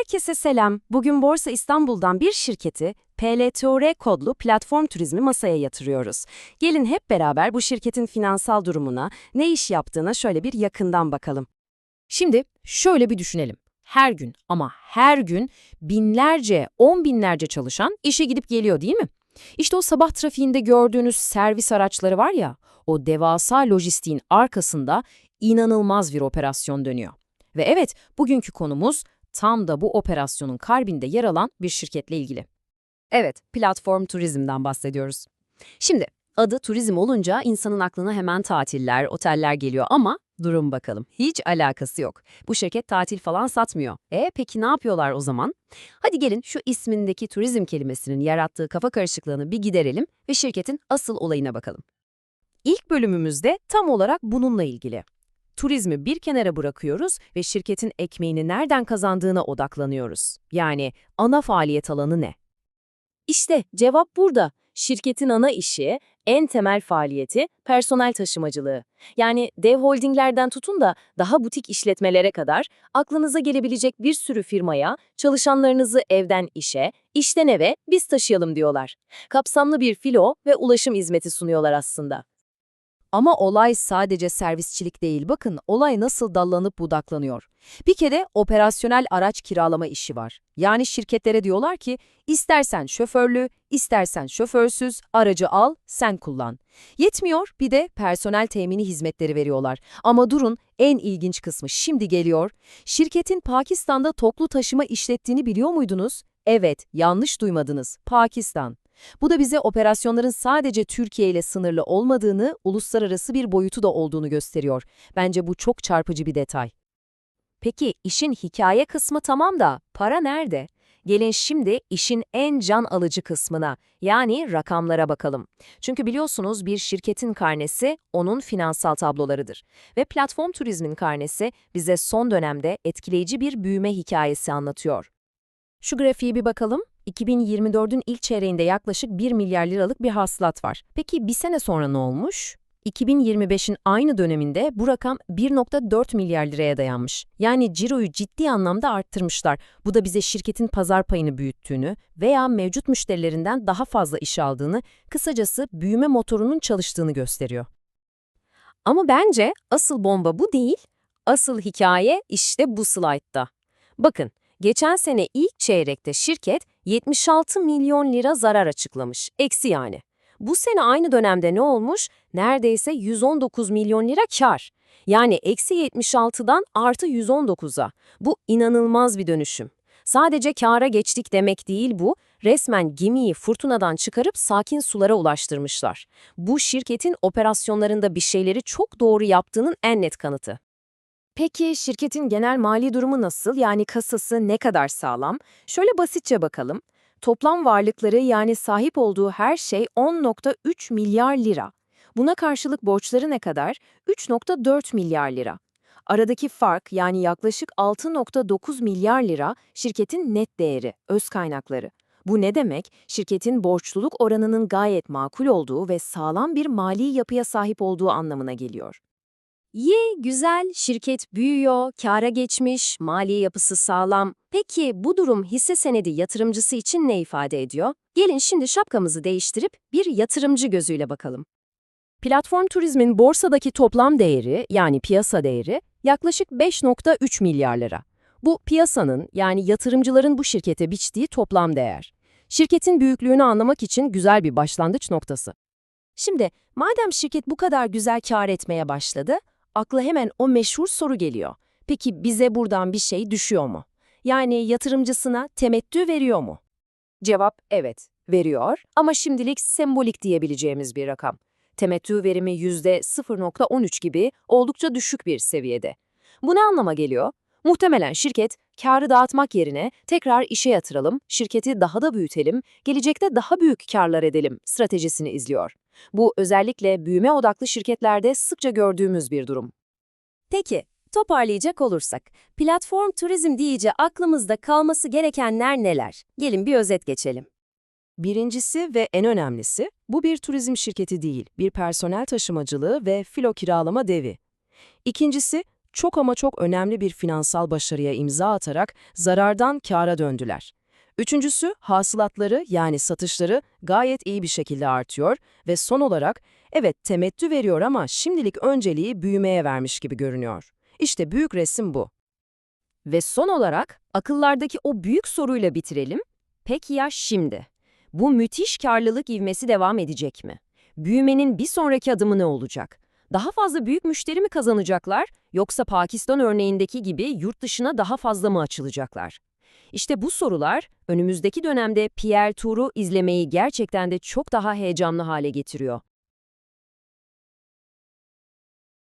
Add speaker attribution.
Speaker 1: Herkese selam. Bugün Borsa İstanbul'dan bir şirketi PLTOR kodlu platform turizmi masaya yatırıyoruz. Gelin hep beraber bu şirketin finansal durumuna, ne iş yaptığına şöyle bir yakından bakalım.
Speaker 2: Şimdi şöyle bir düşünelim. Her gün ama her gün binlerce, on binlerce çalışan işe gidip geliyor değil mi? İşte o sabah trafiğinde gördüğünüz servis araçları var ya, o devasa lojistiğin arkasında inanılmaz bir operasyon dönüyor. Ve evet, bugünkü konumuz tam da bu operasyonun kalbinde yer alan bir şirketle ilgili.
Speaker 1: Evet, platform turizmden bahsediyoruz. Şimdi adı turizm olunca insanın aklına hemen tatiller, oteller geliyor ama durun bakalım. Hiç alakası yok. Bu şirket tatil falan satmıyor. E peki ne yapıyorlar o zaman? Hadi gelin şu ismindeki turizm kelimesinin yarattığı kafa karışıklığını bir giderelim ve şirketin asıl olayına bakalım.
Speaker 2: İlk bölümümüzde tam olarak bununla ilgili. Turizmi bir kenara bırakıyoruz ve şirketin ekmeğini nereden kazandığına odaklanıyoruz. Yani ana faaliyet alanı ne?
Speaker 3: İşte cevap burada. Şirketin ana işi, en temel faaliyeti personel taşımacılığı. Yani dev holdinglerden tutun da daha butik işletmelere kadar aklınıza gelebilecek bir sürü firmaya çalışanlarınızı evden işe, işten eve biz taşıyalım diyorlar. Kapsamlı bir filo ve ulaşım hizmeti sunuyorlar aslında.
Speaker 2: Ama olay sadece servisçilik değil. Bakın olay nasıl dallanıp budaklanıyor. Bir kere operasyonel araç kiralama işi var. Yani şirketlere diyorlar ki istersen şoförlü, istersen şoförsüz aracı al, sen kullan. Yetmiyor bir de personel temini hizmetleri veriyorlar. Ama durun en ilginç kısmı şimdi geliyor. Şirketin Pakistan'da toplu taşıma işlettiğini biliyor muydunuz? Evet, yanlış duymadınız. Pakistan. Bu da bize operasyonların sadece Türkiye ile sınırlı olmadığını, uluslararası bir boyutu da olduğunu gösteriyor. Bence bu çok çarpıcı bir detay. Peki işin hikaye kısmı tamam da para nerede? Gelin şimdi işin en can alıcı kısmına, yani rakamlara bakalım. Çünkü biliyorsunuz bir şirketin karnesi onun finansal tablolarıdır. Ve platform turizmin karnesi bize son dönemde etkileyici bir büyüme hikayesi anlatıyor. Şu grafiğe bir bakalım. 2024'ün ilk çeyreğinde yaklaşık 1 milyar liralık bir hasılat var. Peki bir sene sonra ne olmuş? 2025'in aynı döneminde bu rakam 1.4 milyar liraya dayanmış. Yani ciroyu ciddi anlamda arttırmışlar. Bu da bize şirketin pazar payını büyüttüğünü veya mevcut müşterilerinden daha fazla iş aldığını, kısacası büyüme motorunun çalıştığını gösteriyor.
Speaker 3: Ama bence asıl bomba bu değil. Asıl hikaye işte bu slaytta. Bakın, geçen sene ilk çeyrekte şirket 76 milyon lira zarar açıklamış. Eksi yani. Bu sene aynı dönemde ne olmuş? Neredeyse 119 milyon lira kar. Yani eksi 76'dan artı 119'a. Bu inanılmaz bir dönüşüm. Sadece kâra geçtik demek değil bu, resmen gemiyi fırtınadan çıkarıp sakin sulara ulaştırmışlar. Bu şirketin operasyonlarında bir şeyleri çok doğru yaptığının en net kanıtı.
Speaker 2: Peki şirketin genel mali durumu nasıl? Yani kasası ne kadar sağlam? Şöyle basitçe bakalım. Toplam varlıkları yani sahip olduğu her şey 10.3 milyar lira. Buna karşılık borçları ne kadar? 3.4 milyar lira. Aradaki fark yani yaklaşık 6.9 milyar lira şirketin net değeri, öz kaynakları. Bu ne demek? Şirketin borçluluk oranının gayet makul olduğu ve sağlam bir mali yapıya sahip olduğu anlamına geliyor.
Speaker 3: İyi, güzel, şirket büyüyor, kâra geçmiş, mali yapısı sağlam. Peki bu durum hisse senedi yatırımcısı için ne ifade ediyor? Gelin şimdi şapkamızı değiştirip bir yatırımcı gözüyle bakalım.
Speaker 2: Platform turizmin borsadaki toplam değeri yani piyasa değeri yaklaşık 5.3 milyar lira. Bu piyasanın yani yatırımcıların bu şirkete biçtiği toplam değer. Şirketin büyüklüğünü anlamak için güzel bir başlangıç noktası. Şimdi madem şirket bu kadar güzel kar etmeye başladı, akla hemen o meşhur soru geliyor. Peki bize buradan bir şey düşüyor mu? Yani yatırımcısına temettü veriyor mu? Cevap evet, veriyor ama şimdilik sembolik diyebileceğimiz bir rakam. Temettü verimi %0.13 gibi oldukça düşük bir seviyede. Bu ne anlama geliyor? Muhtemelen şirket, karı dağıtmak yerine tekrar işe yatıralım, şirketi daha da büyütelim, gelecekte daha büyük karlar edelim stratejisini izliyor. Bu özellikle büyüme odaklı şirketlerde sıkça gördüğümüz bir durum.
Speaker 1: Peki, toparlayacak olursak, platform turizm deyince aklımızda kalması gerekenler neler? Gelin bir özet geçelim.
Speaker 2: Birincisi ve en önemlisi, bu bir turizm şirketi değil, bir personel taşımacılığı ve filo kiralama devi. İkincisi, çok ama çok önemli bir finansal başarıya imza atarak zarardan kâra döndüler. Üçüncüsü, hasılatları yani satışları gayet iyi bir şekilde artıyor ve son olarak evet temettü veriyor ama şimdilik önceliği büyümeye vermiş gibi görünüyor. İşte büyük resim bu.
Speaker 3: Ve son olarak akıllardaki o büyük soruyla bitirelim. Peki ya şimdi? Bu müthiş karlılık ivmesi devam edecek mi? Büyümenin bir sonraki adımı ne olacak? Daha fazla büyük müşteri mi kazanacaklar yoksa Pakistan örneğindeki gibi yurt dışına daha fazla mı açılacaklar? İşte bu sorular önümüzdeki dönemde Pierre Tour'u izlemeyi gerçekten de çok daha heyecanlı hale getiriyor.